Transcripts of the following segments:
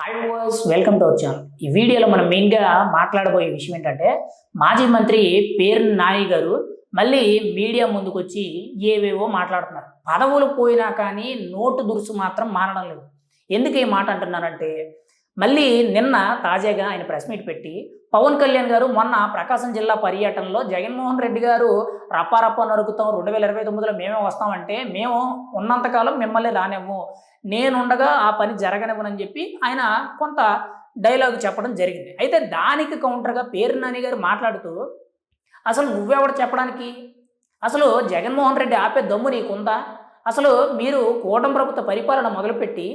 Hi voice welcome to our channel ఈ వీడియోలో మనం మెయిన్గా మాట్లాడబోయే విషయం ఏంటంటే మాజీ మంత్రి పేరు నాని గారు మళ్ళీ మీడియా ముందుకు వచ్చి ఏవేవో మాట్లాడుతున్నారు. పదవులు పోయినా కానీ నోటు దురుసు మాత్రం మారడం లేదు. ఎందుకు ఈ మాట అంటున్నానంటే మళ్ళీ నిన్న తాజాగా ఆయన ప్రెస్ మీట్ పెట్టి పవన్ కళ్యాణ్ గారు మొన్న ప్రకాశం జిల్లా పర్యటనలో జగన్మోహన్ రెడ్డి గారు రప్పారప్ప నరుకుతాం రెండు వేల ఇరవై తొమ్మిదిలో మేమే వస్తామంటే మేము ఉన్నంతకాలం మిమ్మల్ని రానివ్వము నేనుండగా ఆ పని జరగనివ్వనని చెప్పి ఆయన కొంత డైలాగ్ చెప్పడం జరిగింది. అయితే దానికి కౌంటర్గా పేరు నాని గారు మాట్లాడుతూ అసలు నువ్వెవడు చెప్పడానికి? అసలు జగన్మోహన్ రెడ్డి ఆపే దమ్ము నీకుందా? అసలు మీరు కూటమి ప్రభుత్వ పరిపాలన మొదలుపెట్టి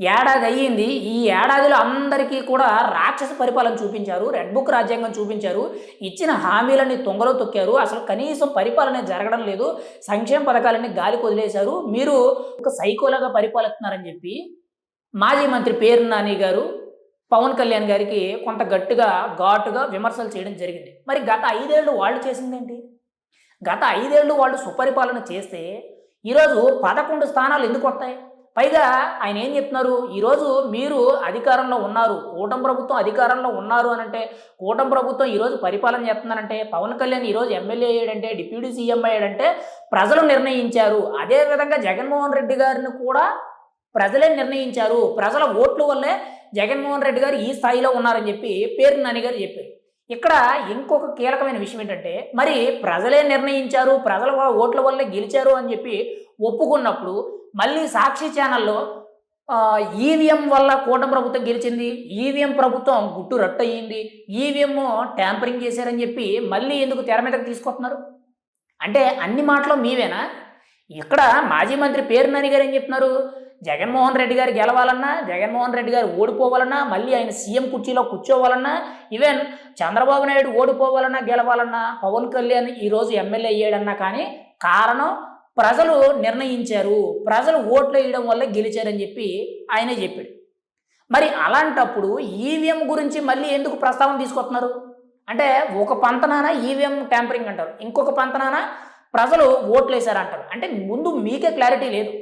ఏడాది అయ్యింది ఈ ఏడాదిలో అందరికీ కూడా రాక్షస పరిపాలన చూపించారు. రెడ్ బుక్ రాజ్యాంగం చూపించారు. ఇచ్చిన హామీలన్నీ తొంగలో తొక్కారు. అసలు కనీసం పరిపాలన జరగడం లేదు. సంక్షేమ పథకాలన్నీ గాలికి వదిలేశారు. మీరు ఒక సైకోలాగా పరిపాలిస్తున్నారని చెప్పి మాజీ మంత్రి పేరు నాని గారు పవన్ కళ్యాణ్ గారికి కొంత గట్టిగా ఘాటుగా విమర్శలు చేయడం జరిగింది. మరి గత ఐదేళ్ళు వాళ్ళు చేసిందేంటి? గత ఐదేళ్ళు వాళ్ళు సుపరిపాలన చేస్తే ఈరోజు పదకొండు స్థానాలు ఎందుకు వస్తాయి? పైగా ఆయన ఏం చెప్తున్నారు? ఈరోజు మీరు అధికారంలో ఉన్నారు. కూటమి ప్రభుత్వం అధికారంలో ఉన్నారు అని అంటే కూటమి ప్రభుత్వం ఈరోజు పరిపాలన చేస్తున్నారంటే పవన్ కళ్యాణ్ ఈరోజు ఎమ్మెల్యే అయ్యాడంటే డిప్యూటీ సీఎం అయ్యాడంటే ప్రజలు నిర్ణయించారు. అదేవిధంగా జగన్మోహన్ రెడ్డి గారిని కూడా ప్రజలే నిర్ణయించారు. ప్రజల ఓట్ల వల్లే జగన్మోహన్ రెడ్డి గారు ఈ స్థాయిలో ఉన్నారని చెప్పి పేరు నాని గారు చెప్పారు. ఇక్కడ ఇంకొక కీలకమైన విషయం ఏంటంటే మరి ప్రజలే నిర్ణయించారు ప్రజల ఓట్ల వల్లే గెలిచారు అని చెప్పి ఒప్పుకున్నప్పుడు మళ్ళీ సాక్షి ఛానల్లో ఈవీఎం వల్ల కూటమి ప్రభుత్వం గెలిచింది ఈవీఎం ప్రభుత్వం గుట్టు రట్టు అయ్యింది ఈవీఎం ట్యాంపరింగ్ చేశారని చెప్పి మళ్ళీ ఎందుకు తెర మీదకి తీసుకొస్తున్నారు? అంటే అన్ని మాటలు మీవేనా? ఇక్కడ మాజీ మంత్రి పేరు నాని గారు ఏం చెప్తున్నారు? జగన్మోహన్ రెడ్డి గారు గెలవాలన్నా జగన్మోహన్ రెడ్డి గారు ఓడిపోవాలన్నా మళ్ళీ ఆయన సీఎం కుర్చీలో కూర్చోవాలన్నా ఈవెన్ చంద్రబాబు నాయుడు ఓడిపోవాలన్నా గెలవాలన్నా పవన్ కళ్యాణ్ ఈరోజు ఎమ్మెల్యే అయ్యాడన్నా కానీ కారణం ప్రజలు నిర్ణయించారు ప్రజలు ఓట్లు వేయడం వల్ల గెలిచారని చెప్పి ఆయనే చెప్పాడు. మరి అలాంటప్పుడు ఈవీఎం గురించి మళ్ళీ ఎందుకు ప్రస్తావన తీసుకొస్తున్నారు? అంటే ఒక పంతనాన ఈవీఎం ట్యాంపరింగ్ అంటారు ఇంకొక పంతనాన ప్రజలు ఓట్లు వేశారంటారు అంటే ముందు మీకే క్లారిటీ లేదు.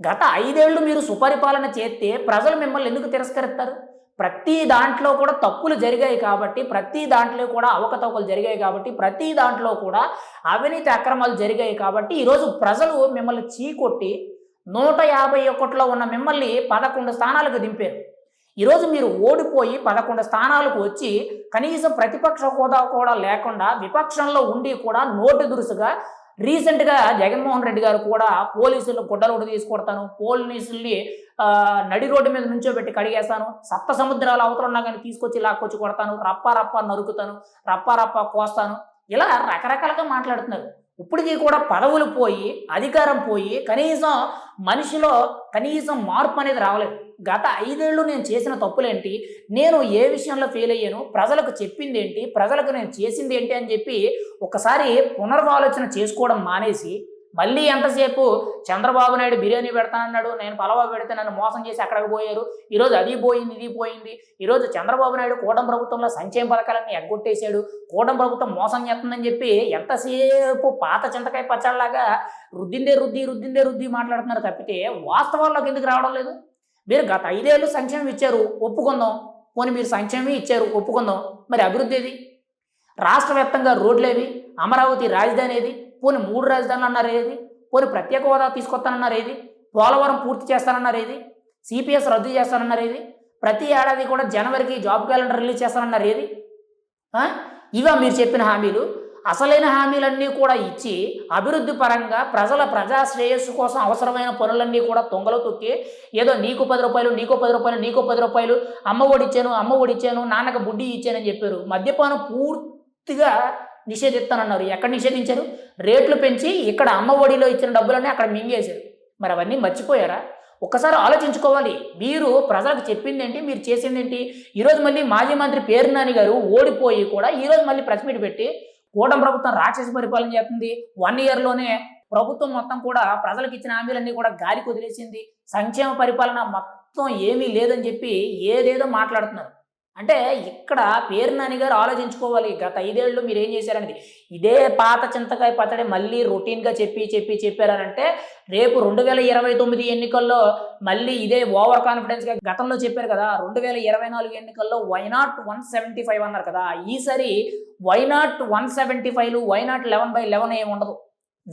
గత ఐదేళ్ళు మీరు సుపరిపాలన చేస్తే ప్రజలు మిమ్మల్ని ఎందుకు తిరస్కరిస్తారు? ప్రతి దాంట్లో కూడా తప్పులు జరిగాయి కాబట్టి ప్రతి దాంట్లో కూడా అవకతవకలు జరిగాయి కాబట్టి ప్రతి దాంట్లో కూడా అవినీతి అక్రమాలు జరిగాయి కాబట్టి ఈరోజు ప్రజలు మిమ్మల్ని చీకొట్టి నూట యాభై ఒకటిలో ఉన్న మిమ్మల్ని పదకొండు స్థానాలకు దింపారు. ఈరోజు మీరు ఓడిపోయి పదకొండు స్థానాలకు వచ్చి కనీసం ప్రతిపక్ష హోదా కూడా లేకుండా విపక్షంలో ఉండి కూడా నోటు దురుసుగా రీసెంట్గా జగన్మోహన్ రెడ్డి గారు కూడా పోలీసులు గుడ్డలోటు తీసుకొడతాను పోలీసుల్ని నడి రోడ్డు మీద నుంచోబెట్టి కడిగేస్తాను సప్త సముద్రాలు అవతలున్నా కానీ తీసుకొచ్చి లాక్కొచ్చి కొడతాను రప్ప రప్ప నరుకుతాను రప్ప రప్ప కోస్తాను. ఇలా రకరకాలుగా మాట్లాడుతున్నారు. ఇప్పటికీ కూడా పదవులు పోయి అధికారం పోయి కనీసం మనిషిలో కనీసం మార్పు అనేది రావలేదు. గత ఐదేళ్ళు నేను చేసిన తప్పులేంటి? నేను ఏ విషయంలో ఫెయిల్ అయ్యాను? ప్రజలకు చెప్పింది ఏంటి? ప్రజలకు నేను చేసింది ఏంటి అని చెప్పి ఒకసారి పునర్వాలోచన చేసుకోవడం మానేసి మళ్ళీ ఎంతసేపు చంద్రబాబు నాయుడు బిర్యానీ పెడతానన్నాడు నేను పలవా పెడితే నన్ను మోసం చేసి అక్కడికి పోయారు? ఈరోజు అది పోయింది ఇది పోయింది. ఈరోజు చంద్రబాబు నాయుడు కూటమి ప్రభుత్వంలో సంక్షేమ పథకాలన్నీ ఎగ్గొట్టేశాడు. కూటమి ప్రభుత్వం మోసం చేస్తుందని చెప్పి ఎంతసేపు పాత చింతకాయ పచ్చళ్ళలాగా రుద్దిందే రుద్ది రుద్దిందే రుద్ది మాట్లాడుతున్నారు తప్పితే వాస్తవాల్లోకి ఎందుకు రావడం లేదు? మీరు గత ఐదేళ్ళు సంక్షేమం ఇచ్చారు ఒప్పుకుందాం. పోనీ మీరు సంక్షేమం ఇచ్చారు ఒప్పుకుందాం. మరి అభివృద్ధి ఏది? రాష్ట్ర వ్యాప్తంగా రోడ్లేవి? అమరావతి రాజధాని ఏది? పోనీ మూడు రాజధానులు అన్నారు ఏది? పోనీ ప్రత్యేక హోదా తీసుకొస్తానన్నారు ఏది? పోలవరం పూర్తి చేస్తానన్నారు ఏది? సిపిఎస్ రద్దు చేస్తానన్నారు ఏది? ప్రతి ఏడాది కూడా జనవరికి జాబ్ క్యాలెండర్ రిలీజ్ చేస్తానన్నారు ఏది? ఇవా మీరు చెప్పిన హామీలు. అసలైన హామీలన్నీ కూడా ఇచ్చి అభివృద్ధి పరంగా ప్రజల ప్రజా శ్రేయస్సు కోసం అవసరమైన పనులన్నీ కూడా తొంగలో తొక్కి ఏదో నీకు పది రూపాయలు నీకు పది రూపాయలు నీకు పది రూపాయలు అమ్మ ఒడిచ్చాను అమ్మ ఒడిచ్చాను నాన్నకు బుడ్డి ఇచ్చానని చెప్పారు. మద్యపానం పూర్తిగా నిషేధిస్తానన్నారు. ఎక్కడ నిషేధించారు? రేట్లు పెంచి ఇక్కడ అమ్మ ఒడిలో ఇచ్చిన డబ్బులన్నీ అక్కడ మింగేశారు. మరి అవన్నీ మర్చిపోయారా? ఒక్కసారి ఆలోచించుకోవాలి. మీరు ప్రజలకు చెప్పింది ఏంటి మీరు చేసింది ఏంటి ఈరోజు మళ్ళీ మాజీ మంత్రి పేరు నాని గారు ఓడిపోయి కూడా ఈరోజు మళ్ళీ ప్రెస్ మీట్ పెట్టి కూటమి ప్రభుత్వం రాక్షస పరిపాలన చేస్తుంది. వన్ ఇయర్లోనే ప్రభుత్వం మొత్తం కూడా ప్రజలకు ఇచ్చిన హామీలన్నీ కూడా గాలికి వదిలేసింది. సంక్షేమ పరిపాలన మొత్తం ఏమీ లేదని చెప్పి ఏదేదో మాట్లాడుతున్నారు. అంటే ఇక్కడ పేరు నాని గారు ఆలోచించుకోవాలి. గత ఐదేళ్ళు మీరు ఏం చేశారనేది. ఇదే పాత చింతకాయ పచ్చడి మళ్ళీ రొటీన్గా చెప్పి చెప్పి చెప్పారనంటే రేపు రెండు వేల ఇరవై తొమ్మిది ఎన్నికల్లో మళ్ళీ ఇదే ఓవర్ కాన్ఫిడెన్స్గా గతంలో చెప్పారు కదా రెండు వేల ఇరవై నాలుగు ఎన్నికల్లో వైనాట్ వన్ సెవెంటీ ఫైవ్ అన్నారు కదా. ఈసారి why not one seventy five why not eleven by eleven ఏమి ఉండదు.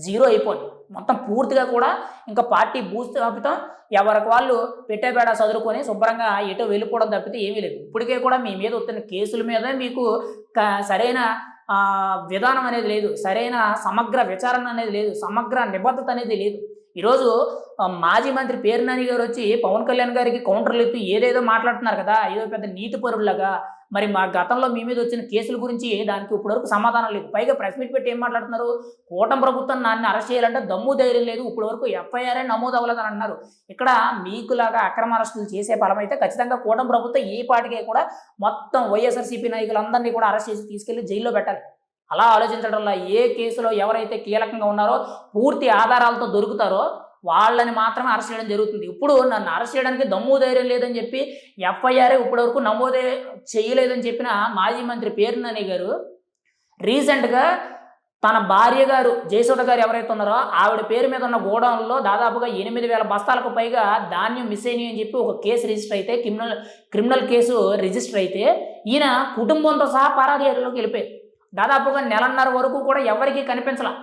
జీరో అయిపోయింది. మొత్తం పూర్తిగా కూడా ఇంకా పార్టీ బూస్ట్ తప్పితం ఎవరికి వాళ్ళు పెట్టేపేడ చదువుకొని శుభ్రంగా ఎటో వెళ్ళిపోవడం తప్పితే ఏమీ లేదు. ఇప్పటికే కూడా మీ మీద వస్తున్న కేసుల మీద మీకు సరైన విధానం అనేది లేదు. సరైన సమగ్ర విచారణ అనేది లేదు. సమగ్ర నిబద్ధత అనేది లేదు. ఈరోజు మాజీ మంత్రి పేరునాని గారు వచ్చి పవన్ కళ్యాణ్ గారికి కౌంటర్లు ఎత్తి ఏదేదో మాట్లాడుతున్నారు కదా ఏదో పెద్ద నీతి పరులాగా మరి మా గతంలో మీ మీద వచ్చిన కేసుల గురించి దానికి ఇప్పటివరకు సమాధానం లేదు. పైగా ప్రెస్ మీట్ పెట్టి ఏం మాట్లాడుతున్నారు? కూటమి ప్రభుత్వం నాన్ని అరెస్ట్ చేయాలంటే దమ్ము ధైర్యం లేదు. ఇప్పటివరకు ఎఫ్ఐఆర్ నమోదు అవ్వలేదని అన్నారు. ఇక్కడ మీకులాగా అక్రమ అరెస్టులు చేసే ఫలం అయితే ఖచ్చితంగా కూటమి ప్రభుత్వం ఏ పాటికే కూడా మొత్తం వైఎస్ఆర్సీపీ నాయకులందరినీ కూడా అరెస్ట్ చేసి తీసుకెళ్ళి జైల్లో పెట్టాలి. అలా ఆలోచించడం వల్ల ఏ కేసులో ఎవరైతే కీలకంగా ఉన్నారో పూర్తి ఆధారాలతో దొరుకుతారో వాళ్ళని మాత్రమే అరెస్ట్ చేయడం జరుగుతుంది. ఇప్పుడు నన్ను అరెస్ట్ చేయడానికి దమ్ము ధైర్యం లేదని చెప్పి ఎఫ్ఐఆర్ ఇప్పటివరకు నమోదే చేయలేదని చెప్పిన మాజీ మంత్రి పేరునని గారు రీసెంట్గా తన భార్య గారు జయసుధ గారు ఎవరైతే ఉన్నారో ఆవిడ పేరు మీద ఉన్న గోడౌన్లో దాదాపుగా ఎనిమిది వేల బస్తాలకు పైగా ధాన్యం మిస్ అయినాయి అని చెప్పి ఒక కేసు రిజిస్టర్ అయితే క్రిమినల్ క్రిమినల్ కేసు రిజిస్టర్ అయితే ఈయన కుటుంబంతో సహా పరారీలోకి వెళ్ళిపోయారు. దాదాపుగా నెలన్నర వరకు కూడా ఎవరికీ కనిపించలా.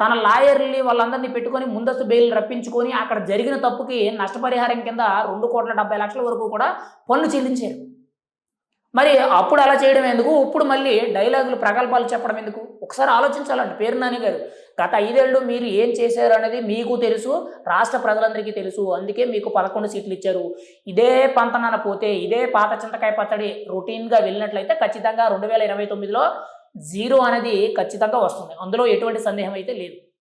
తన లాయర్ని వాళ్ళందరినీ పెట్టుకొని ముందస్తు బెయిల్ రప్పించుకొని అక్కడ జరిగిన తప్పుకి నష్టపరిహారం కింద రెండు కోట్ల డెబ్బై లక్షల వరకు కూడా పన్ను చెల్లించారు. మరి అప్పుడు అలా చేయడం ఎందుకు? ఇప్పుడు మళ్ళీ డైలాగులు ప్రగల్భాలు చెప్పడం ఎందుకు? ఒకసారి ఆలోచించాలండి. పేరు నాని గారు గత ఐదేళ్ళు మీరు ఏం చేశారు అనేది మీకు తెలుసు రాష్ట్ర ప్రజలందరికీ తెలుసు. అందుకే మీకు పదకొండు సీట్లు ఇచ్చారు. ఇదే పంతనన పోతే ఇదే పాత చింతకాయ పచ్చడి రొటీన్గా వెళ్ళినట్లయితే ఖచ్చితంగా రెండు వేల ఇరవై తొమ్మిదిలో జీరో అనేది ఖచ్చితంగా వస్తుంది. అందులో ఎటువంటి సందేహం అయితే లేదు.